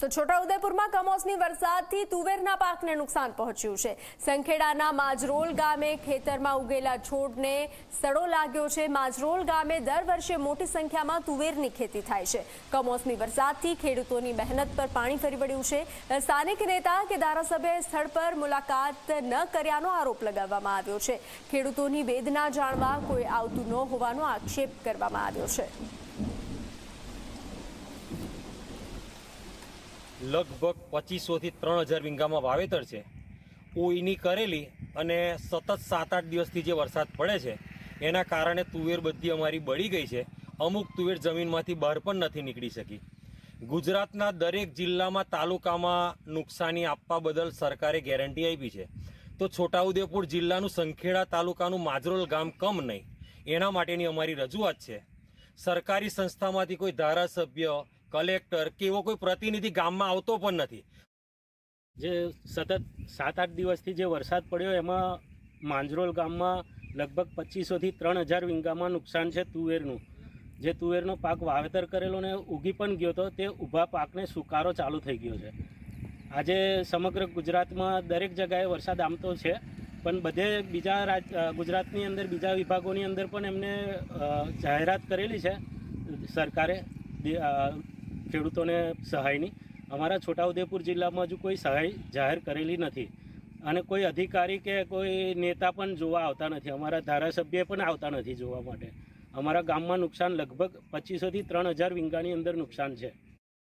તો છોટાઉદેપુરમાં કમોસમી વરસાદથી તુવેરના પાકને નુકસાન પહોંચ્યું છે. સંખેડાના માજરોલ ગામે ખેતરમાં ઉગેલા છોડને સડો લાગ્યો છે. માજરોલ ગામે દર વર્ષે મોટી સંખ્યામાં તુવેરની ખેતી થાય છે. કમોસમી વરસાદથી ખેડૂતોની મહેનત પર પાણી ફરી વળ્યું છે. સ્થાનિક નેતા કે ધારાસભ્યએ સ્થળ પર મુલાકાત ન કર્યાનો આરોપ લગાવવામાં આવ્યો છે. ખેડૂતોની વેદના જાણવા કોઈ આવતું ન હોવાનો આક્ષેપ કરવામાં આવ્યો છે. લગભગ પચીસોથી ત્રણ હજાર વીંગામાં વાવેતર છે. ઓઈની કરેલી અને સતત સાત આઠ દિવસથી જે વરસાદ પડે છે, એના કારણે તુવેર બધી અમારી બળી ગઈ છે. અમુક તુવેર જમીનમાંથી બહાર પણ નથી નીકળી શકી. ગુજરાતના દરેક જિલ્લામાં તાલુકામાં નુકસાની આપવા બદલ સરકારે ગેરંટી આપી છે. તો છોટાઉદેપુર જિલ્લાનું સંખેડા તાલુકાનું માજરોલ ગામ કમ નહીં. એના માટેની અમારી રજૂઆત છે. સરકારી સંસ્થામાંથી કોઈ ધારાસભ્ય કલેક્ટર કે એવો કોઈ પ્રતિનિધિ ગામમાં આવતો પણ નથી. જે સતત સાત આઠ દિવસથી જે વરસાદ પડ્યો એમાં માંજરોલ ગામમાં લગભગ પચીસોથી ત્રણ હજાર વીંગામાં નુકસાન છે તુવેરનું. જે તુવેરનો પાક વાવેતર કરેલો ને ઉગી પણ ગયો હતો તે ઊભા પાકને સુકારો ચાલુ થઈ ગયો છે. આજે સમગ્ર ગુજરાતમાં દરેક જગાએ વરસાદ આમતો છે, પણ બધે બીજા રાજ ગુજરાતની અંદર, બીજા વિભાગોની અંદર પણ એમને જાહેરાત કરેલી છે. સરકારે ખેડૂતોને સહાયની. અમારા છોટાઉદેપુર જિલ્લામાં હજુ કોઈ સહાય જાહેર કરેલી નથી. અને કોઈ અધિકારી કે કોઈ નેતા પણ જોવા આવતા નથી. અમારા ધારાસભ્ય પણ આવતા નથી જોવા માટે. અમારા ગામમાં નુકસાન લગભગ પચીસોથી ત્રણ હજાર વિંગાની અંદર નુકસાન છે.